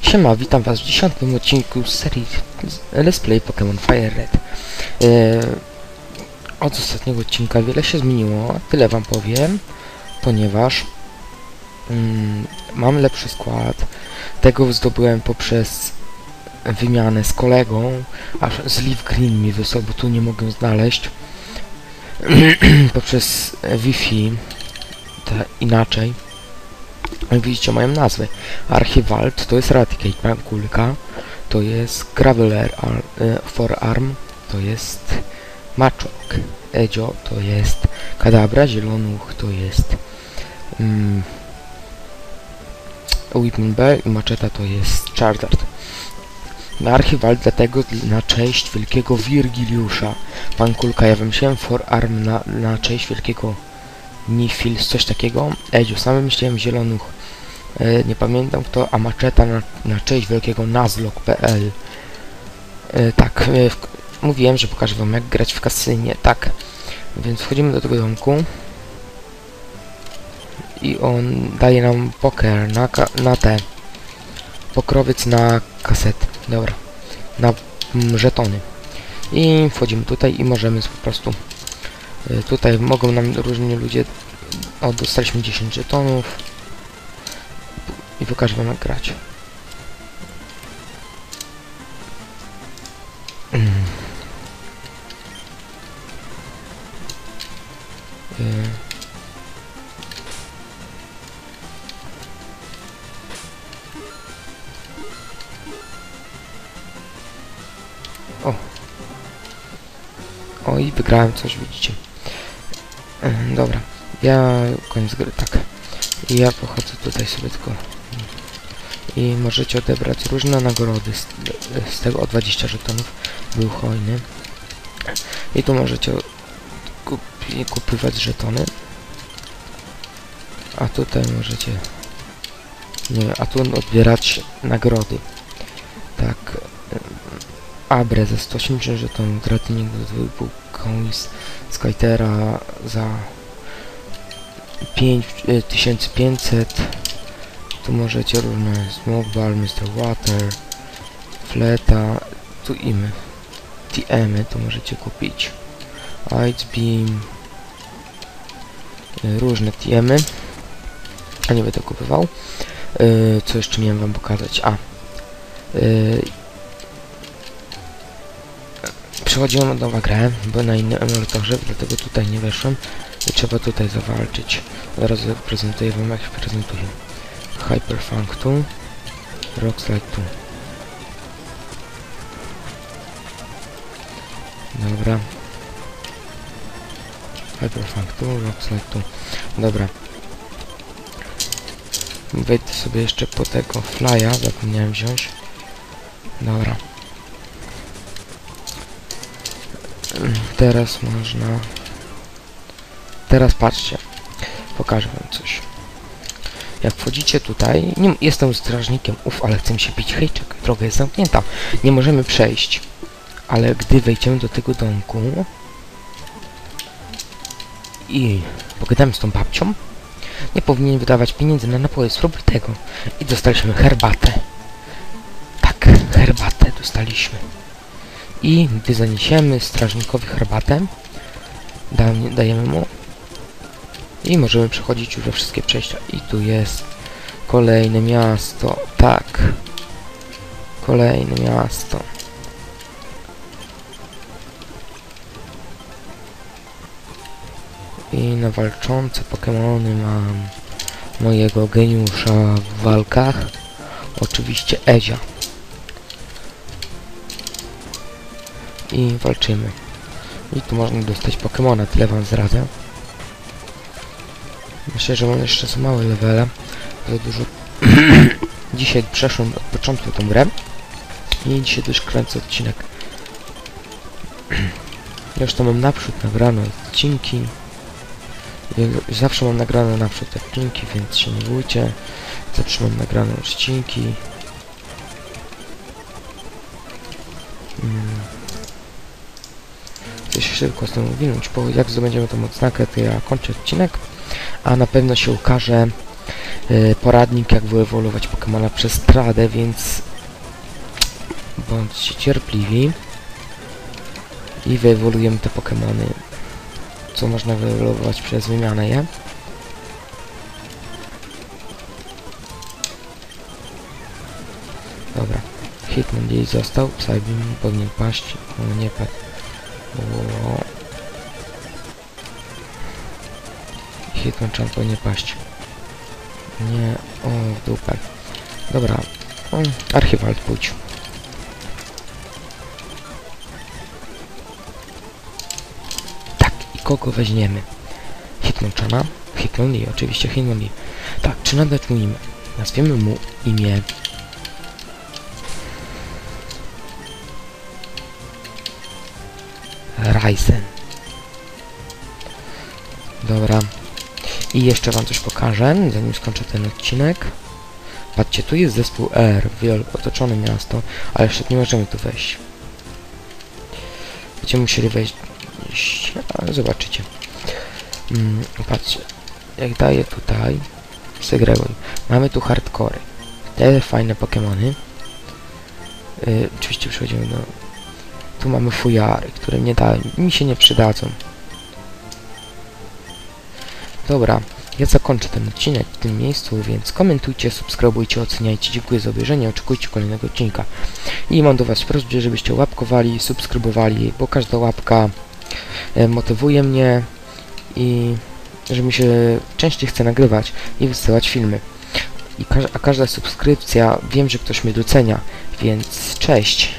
Siema, witam was w dziesiątym odcinku serii Let's Play Pokémon Fire Red. Eee, od ostatniego odcinka wiele się zmieniło, tyle wam powiem, ponieważ mm, mam lepszy skład. Tego zdobyłem poprzez wymianę z kolegą, aż z Leaf Green mi wysłał, bo tu nie mogę znaleźć. poprzez Wi-Fi, inaczej. Jak widzicie moją nazwę. Archivald to jest Raticate kulka, to jest Graveler ar, e, Forearm, to jest Maczok. Edzio to jest Kadabra, Zielonuch to jest mm, Whipping Bell i Maczeta to jest Charizard. Na Archivald dlatego na cześć wielkiego Wirgiliusza. Pan Kulka, ja wymyśliłem Forearm na, na cześć wielkiego Nifils, coś takiego. Edzio, sam wymyśliłem Zielonuch. E, nie pamiętam kto, a maczeta na, na cześć wielkiego nazlog.pl e, tak, e, w, mówiłem, że pokażę wam jak grać w kasynie, tak więc wchodzimy do tego domku. I on daje nam poker na, na te pokrowiec na kasety, dobra na mm, żetony i wchodzimy tutaj i możemy po prostu y, tutaj mogą nam różni ludzie o, dostaliśmy 10 żetonów i pokażę wam jak grać. Mm. Y. O. O i wygrałem coś, widzicie. Y, dobra. Ja koniec gry, tak. Ja pochodzę tutaj sobie tylko i możecie odebrać różne nagrody z, z tego o 20 żetonów był hojny i tu możecie kupi, kupywać żetony a tutaj możecie nie a tu odbierać nagrody tak Abre za 180 żetonów, Gratinik do 2,5 Coins, Skytera za 5500 tu możecie różne Smoke Ball, Mr. Water, Fleta, tu imy. TM-y tu możecie kupić. Ice Beam, y, różne TM-y. A nie będę kupował. Yy, co jeszcze miałem wam pokazać? A. Przechodziłem od nowa grę, bo na innym emulatorze, dlatego tutaj nie weszłem i trzeba tutaj zawalczyć. Zaraz prezentuję wam jak się prezentuję. Hyperfunk tu, Rockslide tu. Dobra. Hyperfunk tu, Rockslide tu. Dobra. Wejdę sobie jeszcze po tego flya, zapomniałem wziąć. Dobra. Teraz można... Teraz patrzcie. Pokażę wam coś. Jak wchodzicie tutaj, nie, jestem strażnikiem, uf, ale chcę się pić, hej, czekaj, droga jest zamknięta, nie możemy przejść. Ale gdy wejdziemy do tego domku i pogadamy z tą babcią, nie powinien wydawać pieniędzy na napoje, spróbuj tego. I dostaliśmy herbatę. Tak, herbatę dostaliśmy. I gdy zaniesiemy strażnikowi herbatę, dajemy mu i możemy przechodzić już we wszystkie przejścia. I tu jest kolejne miasto. Tak. Kolejne miasto. I na walczące Pokémony mam mojego geniusza w walkach. Oczywiście Ezia. I walczymy. I tu można dostać Pokémona, tyle wam zdradzę. Myślę, że mam jeszcze za małe levele. Za dużo... dzisiaj przeszłem od początku tą grę. I dzisiaj też kręcę odcinek. Zresztą mam naprzód nagrane odcinki. Zawsze mam nagrane naprzód odcinki, więc się nie bójcie. Zawsze mam nagrane odcinki. Hmm. Chcę się szybko z tym uwinąć, bo jak zdobędziemy tą odznakę, to ja kończę odcinek, a na pewno się ukaże y, poradnik, jak wyewoluować Pokemona przez tradę, więc bądźcie cierpliwi i wyewoluujemy te Pokemony, co można wyewoluować przez wymianę je. Dobra, Hitman gdzieś został, Psybeam powinien paść, o nie padł. O. Trzeba powinien paść. Nie, o w dupę. Dobra, o, Archiwald pójdź. Tak, i kogo weźmiemy? Hitmonchana? Hitmonlee, oczywiście Hitmonlee. Tak, czy nadać mu imię? Nazwiemy mu imię Ryzen. Dobra. I jeszcze wam coś pokażę, zanim skończę ten odcinek. Patrzcie, tu jest zespół R, wiel, otoczone miasto, ale jeszcze nie możemy tu wejść. Będziemy musieli wejść, ale zobaczycie. Mm, patrzcie, jak daję tutaj, segreguj. Mamy tu hardcory. Te fajne Pokemony. Yy, oczywiście przechodzimy do tu mamy fujary, które nie da, mi się nie przydadzą. Dobra, ja zakończę ten odcinek w tym miejscu, więc komentujcie, subskrybujcie, oceniajcie. Dziękuję za obejrzenie, oczekujcie kolejnego odcinka. I mam do Was prośbę, żebyście łapkowali, subskrybowali, bo każda łapka e, motywuje mnie i że mi się częściej chce nagrywać i wysyłać filmy. I a każda subskrypcja, wiem, że ktoś mnie docenia, więc cześć!